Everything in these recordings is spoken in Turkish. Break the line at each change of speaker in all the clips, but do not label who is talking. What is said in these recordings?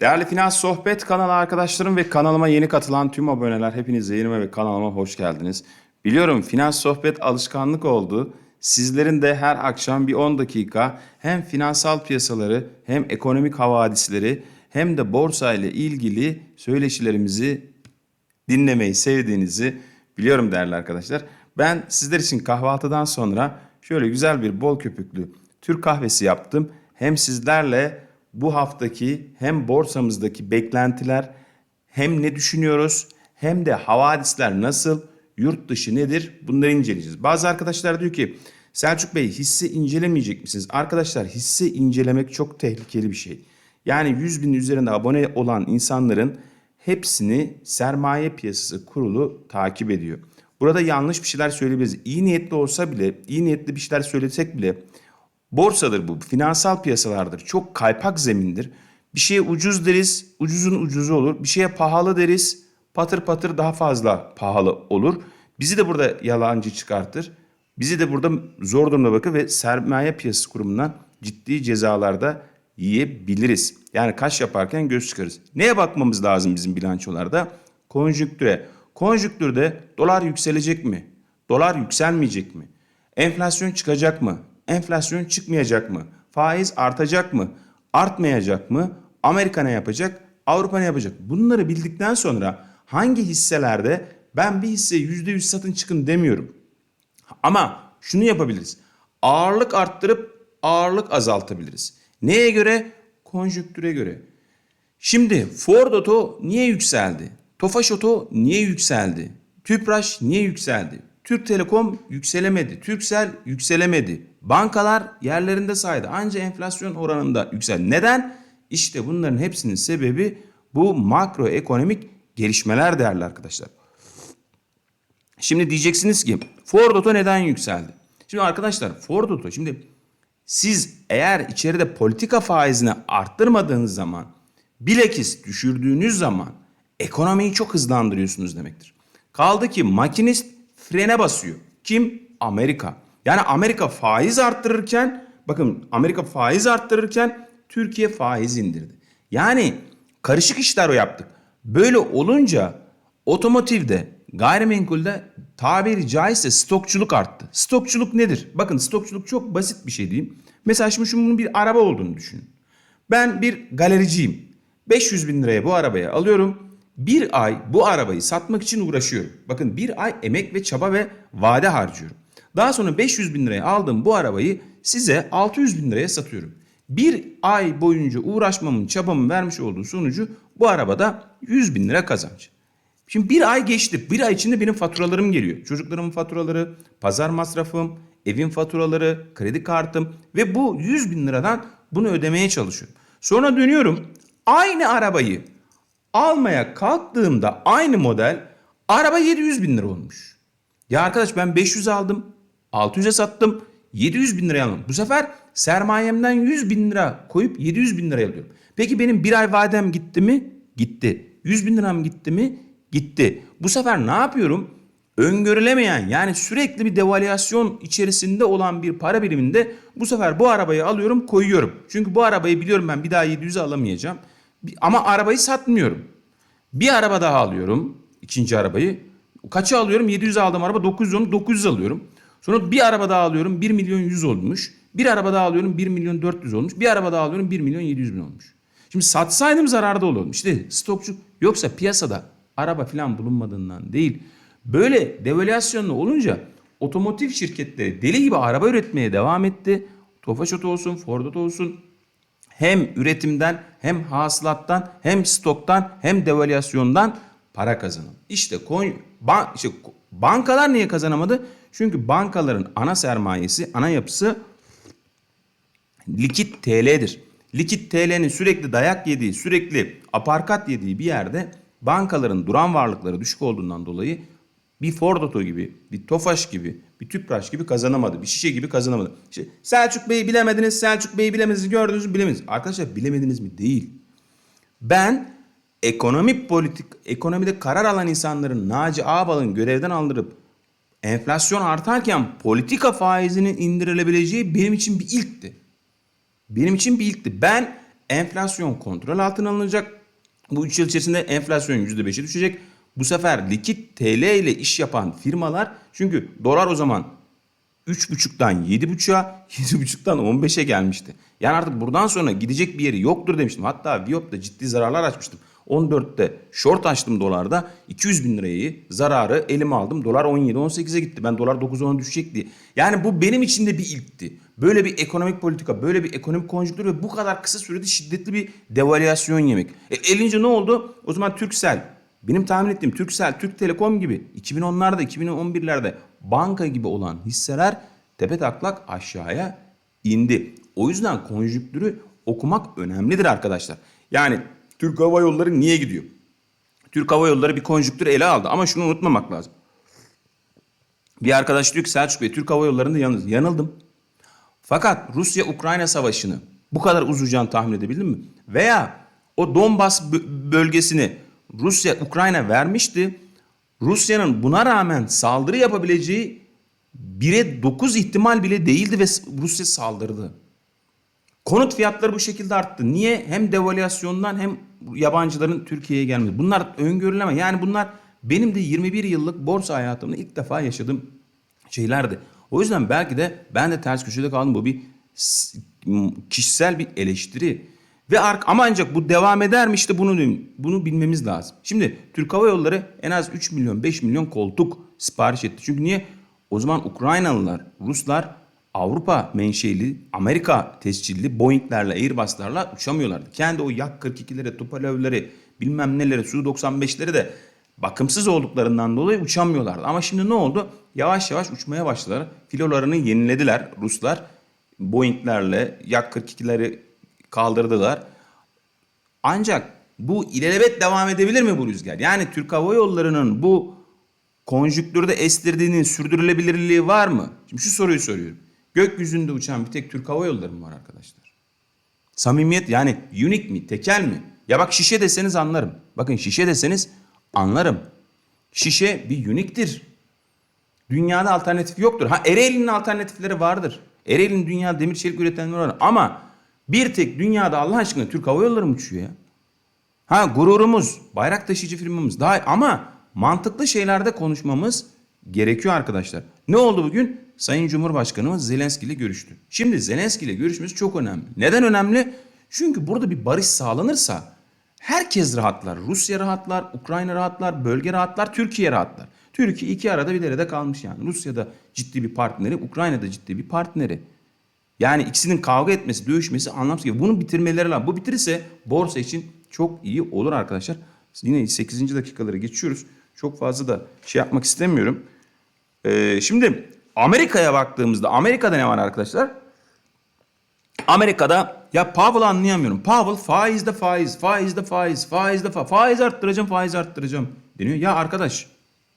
Değerli Finans Sohbet kanalı arkadaşlarım ve kanalıma yeni katılan tüm aboneler hepiniz yayınıma ve kanalıma hoş geldiniz. Biliyorum Finans Sohbet alışkanlık oldu. Sizlerin de her akşam bir 10 dakika hem finansal piyasaları hem ekonomik havadisleri hem de borsa ile ilgili söyleşilerimizi dinlemeyi sevdiğinizi biliyorum değerli arkadaşlar. Ben sizler için kahvaltıdan sonra şöyle güzel bir bol köpüklü Türk kahvesi yaptım. Hem sizlerle bu haftaki hem borsamızdaki beklentiler hem ne düşünüyoruz hem de havadisler nasıl, yurt dışı nedir bunları inceleyeceğiz. Bazı arkadaşlar diyor ki Selçuk Bey hisse incelemeyecek misiniz? Arkadaşlar hisse incelemek çok tehlikeli bir şey. Yani 100 bin üzerinde abone olan insanların hepsini sermaye piyasası kurulu takip ediyor. Burada yanlış bir şeyler söyleyebiliriz. İyi niyetli olsa bile, iyi niyetli bir şeyler söylesek bile borsadır bu, finansal piyasalardır. Çok kaypak zemindir. Bir şeye ucuz deriz, ucuzun ucuzu olur. Bir şeye pahalı deriz, patır patır daha fazla pahalı olur. Bizi de burada yalancı çıkartır. Bizi de burada zor durumda bakır ve sermaye piyasası kurumundan ciddi cezalarda yiyebiliriz. Yani kaş yaparken göz çıkarız. Neye bakmamız lazım bizim bilançolarda? Konjüktüre. Konjüktürde dolar yükselecek mi? Dolar yükselmeyecek mi? Enflasyon çıkacak mı? Enflasyon çıkmayacak mı? Faiz artacak mı? Artmayacak mı? Amerika ne yapacak? Avrupa ne yapacak? Bunları bildikten sonra hangi hisselerde ben bir hisseyi %100 satın çıkın demiyorum. Ama şunu yapabiliriz. Ağırlık arttırıp ağırlık azaltabiliriz. Neye göre? Konjüktüre göre. Şimdi Ford Oto niye yükseldi? Tofaş Oto niye yükseldi? Tüpraş niye yükseldi? Türk Telekom yükselemedi. Türksel yükselemedi. Bankalar yerlerinde saydı. Ancak enflasyon oranında yükseldi. Neden? İşte bunların hepsinin sebebi bu makroekonomik gelişmeler değerli arkadaşlar. Şimdi diyeceksiniz ki Ford Oto neden yükseldi? Şimdi arkadaşlar Ford Oto şimdi siz eğer içeride politika faizini arttırmadığınız zaman bilakis düşürdüğünüz zaman ekonomiyi çok hızlandırıyorsunuz demektir. Kaldı ki makinist frene basıyor. Kim? Amerika. Yani Amerika faiz arttırırken bakın Amerika faiz arttırırken Türkiye faiz indirdi. Yani karışık işler o yaptık. Böyle olunca otomotivde gayrimenkulde tabiri caizse stokçuluk arttı. Stokçuluk nedir? Bakın stokçuluk çok basit bir şey diyeyim. Mesela şimdi şunun bir araba olduğunu düşünün. Ben bir galericiyim. 500 bin liraya bu arabayı alıyorum. Bir ay bu arabayı satmak için uğraşıyorum. Bakın bir ay emek ve çaba ve vade harcıyorum. Daha sonra 500 bin liraya aldığım bu arabayı size 600 bin liraya satıyorum. Bir ay boyunca uğraşmamın çabamın vermiş olduğu sonucu bu arabada 100 bin lira kazanç. Şimdi bir ay geçti. Bir ay içinde benim faturalarım geliyor. Çocuklarımın faturaları, pazar masrafım, evin faturaları, kredi kartım ve bu 100 bin liradan bunu ödemeye çalışıyorum. Sonra dönüyorum aynı arabayı almaya kalktığımda aynı model araba 700 bin lira olmuş. Ya arkadaş ben 500 aldım, 600'e sattım, 700 bin liraya aldım. Bu sefer sermayemden 100 bin lira koyup 700 bin liraya alıyorum. Peki benim bir ay vadem gitti mi? Gitti. 100 bin liram gitti mi? Gitti. Bu sefer ne yapıyorum? Öngörülemeyen yani sürekli bir devalüasyon içerisinde olan bir para biriminde bu sefer bu arabayı alıyorum koyuyorum. Çünkü bu arabayı biliyorum ben bir daha 700'e alamayacağım. Ama arabayı satmıyorum. Bir araba daha alıyorum. ikinci arabayı. Kaça alıyorum? 700 aldığım araba 900 olmuş. 900 alıyorum. Sonra bir araba daha alıyorum. 1 milyon 100 olmuş. Bir araba daha alıyorum. 1 milyon 400 olmuş. Bir araba daha alıyorum. 1 milyon 700 bin olmuş. Şimdi satsaydım zararda olurdum. İşte stokçu yoksa piyasada araba falan bulunmadığından değil. Böyle devalüasyonlu olunca otomotiv şirketleri deli gibi araba üretmeye devam etti. Tofaş Oto olsun, Ford Oto olsun, hem üretimden hem hasılattan hem stoktan hem devalüasyondan para kazanın. İşte, koy, ban, işte bankalar niye kazanamadı? Çünkü bankaların ana sermayesi, ana yapısı likit TL'dir. Likit TL'nin sürekli dayak yediği, sürekli aparkat yediği bir yerde bankaların duran varlıkları düşük olduğundan dolayı bir Ford Oto gibi, bir Tofaş gibi, bir Tüpraş gibi kazanamadı. Bir şişe gibi kazanamadı. İşte Selçuk Bey'i bilemediniz, Selçuk Bey'i bilemediniz, gördünüz mü bilemediniz. Arkadaşlar bilemediniz mi? Değil. Ben ekonomi politik, ekonomide karar alan insanların Naci Ağbal'ın görevden aldırıp enflasyon artarken politika faizinin indirilebileceği benim için bir ilkti. Benim için bir ilkti. Ben Enflasyon kontrol altına alınacak. Bu 3 yıl içerisinde enflasyon %5'e düşecek. Bu sefer likit TL ile iş yapan firmalar çünkü dolar o zaman 3.5'tan 7.5'a 7.5'tan 15'e gelmişti. Yani artık buradan sonra gidecek bir yeri yoktur demiştim. Hatta Viop'ta ciddi zararlar açmıştım. 14'te short açtım dolarda 200 bin lirayı zararı elime aldım. Dolar 17-18'e gitti. Ben dolar 9-10'a düşecek diye. Yani bu benim için de bir ilkti. Böyle bir ekonomik politika, böyle bir ekonomik konjonktür ve bu kadar kısa sürede şiddetli bir devalüasyon yemek. E, elince ne oldu? O zaman Türksel, benim tahmin ettiğim Türksel, Türk Telekom gibi 2010'larda, 2011'lerde banka gibi olan hisseler tepe taklak aşağıya indi. O yüzden konjüktürü okumak önemlidir arkadaşlar. Yani Türk Hava Yolları niye gidiyor? Türk Hava Yolları bir konjüktürü ele aldı ama şunu unutmamak lazım. Bir arkadaş diyor ki Selçuk Bey Türk Hava Yolları'nda yalnız yanıldım. Fakat Rusya-Ukrayna savaşını bu kadar uzayacağını tahmin edebildin mi? Veya o Donbas bö- bölgesini Rusya-Ukrayna vermişti. Rusya'nın buna rağmen saldırı yapabileceği 1'e 9 ihtimal bile değildi ve Rusya saldırdı. Konut fiyatları bu şekilde arttı. Niye? Hem devalüasyondan hem yabancıların Türkiye'ye gelmesi. Bunlar öngörülemez. Yani bunlar benim de 21 yıllık borsa hayatımda ilk defa yaşadığım şeylerdi. O yüzden belki de ben de ters köşede kaldım. Bu bir kişisel bir eleştiri. Ve ark ama ancak bu devam eder mi işte bunu bunu bilmemiz lazım. Şimdi Türk Hava Yolları en az 3 milyon 5 milyon koltuk sipariş etti. Çünkü niye? O zaman Ukraynalılar, Ruslar Avrupa menşeli, Amerika tescilli Boeing'lerle, Airbus'larla uçamıyorlardı. Kendi o Yak 42'lere, Tupolov'ları, bilmem neleri, Su-95'leri de bakımsız olduklarından dolayı uçamıyorlardı. Ama şimdi ne oldu? Yavaş yavaş uçmaya başladılar. Filolarını yenilediler Ruslar. Boeing'lerle, Yak 42'leri kaldırdılar. Ancak bu ilelebet devam edebilir mi bu rüzgar? Yani Türk Hava Yolları'nın bu konjüktürde estirdiğinin sürdürülebilirliği var mı? Şimdi şu soruyu soruyorum. Gökyüzünde uçan bir tek Türk Hava Yolları mı var arkadaşlar? Samimiyet yani unique mi, tekel mi? Ya bak şişe deseniz anlarım. Bakın şişe deseniz anlarım. Şişe bir uniktir. Dünyada alternatif yoktur. Ha Ereğli'nin alternatifleri vardır. Ereğli'nin dünya demir çelik üretenleri var. Ama bir tek dünyada Allah aşkına Türk Hava Yolları mı uçuyor ya? Ha gururumuz, bayrak taşıyıcı firmamız daha ama mantıklı şeylerde konuşmamız gerekiyor arkadaşlar. Ne oldu bugün? Sayın Cumhurbaşkanımız Zelenski ile görüştü. Şimdi Zelenski ile görüşmesi çok önemli. Neden önemli? Çünkü burada bir barış sağlanırsa herkes rahatlar. Rusya rahatlar, Ukrayna rahatlar, bölge rahatlar, Türkiye rahatlar. Türkiye iki arada bir derede kalmış yani. Rusya'da ciddi bir partneri, Ukrayna'da ciddi bir partneri. Yani ikisinin kavga etmesi, dövüşmesi anlamsız gibi. Bunu bitirmeleri lazım. Bu bitirirse borsa için çok iyi olur arkadaşlar. Yine 8. dakikaları geçiyoruz. Çok fazla da şey yapmak istemiyorum. Ee, şimdi Amerika'ya baktığımızda Amerika'da ne var arkadaşlar? Amerika'da ya Powell anlayamıyorum. Powell faizde faiz, faizde faiz, faizde faiz, faiz arttıracağım, faiz arttıracağım deniyor. Ya arkadaş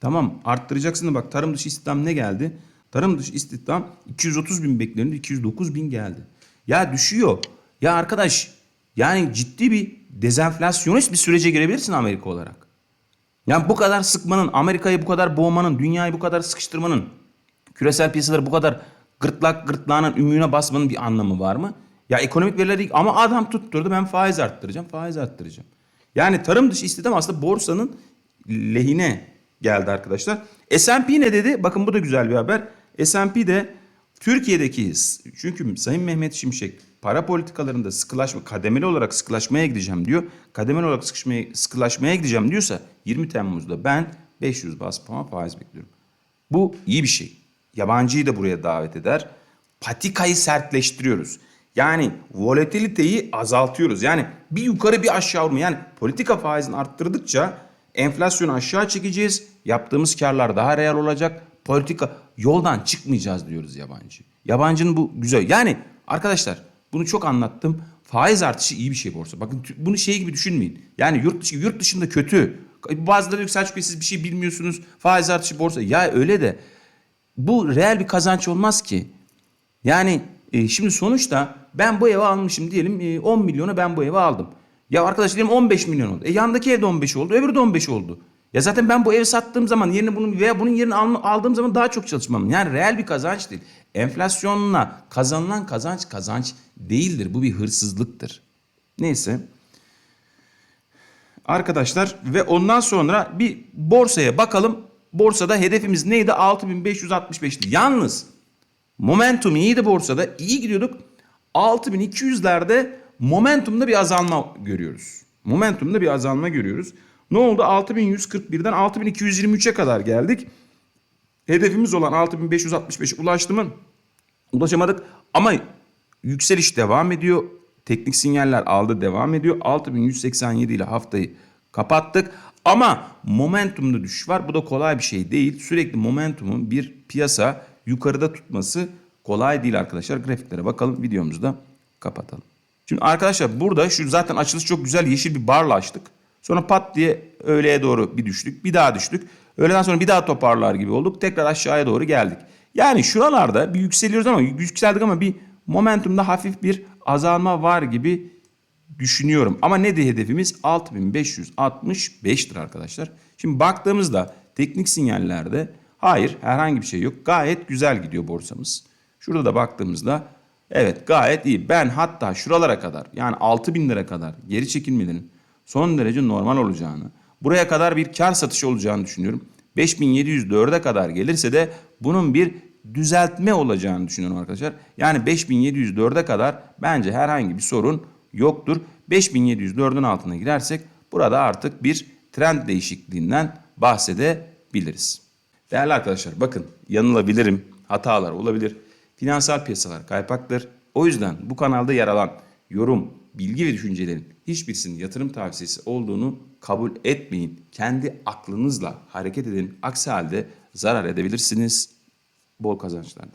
tamam arttıracaksın da bak tarım dışı istihdam ne geldi? Tarım dışı istihdam 230 bin bekleniyordu 209 bin geldi. Ya düşüyor. Ya arkadaş yani ciddi bir dezenflasyonist bir sürece girebilirsin Amerika olarak. Yani bu kadar sıkmanın, Amerika'yı bu kadar boğmanın, dünyayı bu kadar sıkıştırmanın, küresel piyasaları bu kadar gırtlak gırtlağının ümüğüne basmanın bir anlamı var mı? Ya ekonomik veriler değil ama adam tutturdu ben faiz arttıracağım, faiz arttıracağım. Yani tarım dışı istihdam aslında borsanın lehine geldi arkadaşlar. S&P ne dedi? Bakın bu da güzel bir haber. S&P de Türkiye'deki çünkü Sayın Mehmet Şimşek para politikalarında sıkılaşma kademeli olarak sıkılaşmaya gideceğim diyor. Kademeli olarak sıkışmaya, sıkılaşmaya gideceğim diyorsa 20 Temmuz'da ben 500 bas puan faiz bekliyorum. Bu iyi bir şey. Yabancıyı da buraya davet eder. Patikayı sertleştiriyoruz. Yani volatiliteyi azaltıyoruz. Yani bir yukarı bir aşağı vurma. Yani politika faizini arttırdıkça enflasyonu aşağı çekeceğiz. Yaptığımız karlar daha real olacak. Politika yoldan çıkmayacağız diyoruz yabancı. Yabancının bu güzel. Yani arkadaşlar bunu çok anlattım. Faiz artışı iyi bir şey borsa. Bakın bunu şey gibi düşünmeyin. Yani yurt dışı yurt dışında kötü. Bazıları diyor ki Selçuk Bey siz bir şey bilmiyorsunuz. Faiz artışı borsa. Ya öyle de bu reel bir kazanç olmaz ki. Yani e, şimdi sonuçta ben bu evi almışım diyelim e, 10 milyona ben bu evi aldım. Ya arkadaş diyelim 15 milyon oldu. E yandaki evde 15 oldu, öbürü de 15 oldu. Ya zaten ben bu evi sattığım zaman yerine bunun veya bunun yerini al- aldığım zaman daha çok çalışmam. Yani reel bir kazanç değil. Enflasyonla kazanılan kazanç kazanç değildir. Bu bir hırsızlıktır. Neyse. Arkadaşlar ve ondan sonra bir borsaya bakalım. Borsada hedefimiz neydi? 6565'ti. Yalnız momentum iyiydi borsada. iyi gidiyorduk. 6200'lerde momentumda bir azalma görüyoruz. Momentumda bir azalma görüyoruz. Ne oldu? 6141'den 6223'e kadar geldik. Hedefimiz olan 6565 ulaştı mı? Ulaşamadık ama yükseliş devam ediyor. Teknik sinyaller aldı devam ediyor. 6187 ile haftayı kapattık. Ama momentumda düşüş var. Bu da kolay bir şey değil. Sürekli momentumun bir piyasa yukarıda tutması kolay değil arkadaşlar. Grafiklere bakalım. Videomuzu da kapatalım. Şimdi arkadaşlar burada şu zaten açılış çok güzel yeşil bir barla açtık. Sonra pat diye öğleye doğru bir düştük. Bir daha düştük. Öğleden sonra bir daha toparlar gibi olduk. Tekrar aşağıya doğru geldik. Yani şuralarda bir yükseliyoruz ama yükseldik ama bir momentumda hafif bir azalma var gibi düşünüyorum. Ama ne de hedefimiz 6565'tir arkadaşlar. Şimdi baktığımızda teknik sinyallerde hayır herhangi bir şey yok. Gayet güzel gidiyor borsamız. Şurada da baktığımızda evet gayet iyi. Ben hatta şuralara kadar yani 6000 lira kadar geri çekilmelerin son derece normal olacağını, buraya kadar bir kar satışı olacağını düşünüyorum. 5704'e kadar gelirse de bunun bir düzeltme olacağını düşünüyorum arkadaşlar. Yani 5704'e kadar bence herhangi bir sorun yoktur. 5704'ün altına girersek burada artık bir trend değişikliğinden bahsedebiliriz. Değerli arkadaşlar bakın yanılabilirim, hatalar olabilir. Finansal piyasalar kaypaktır. O yüzden bu kanalda yer alan yorum, bilgi ve düşüncelerin hiçbirisinin yatırım tavsiyesi olduğunu kabul etmeyin. Kendi aklınızla hareket edin. Aksi halde zarar edebilirsiniz. Bol kazançlar.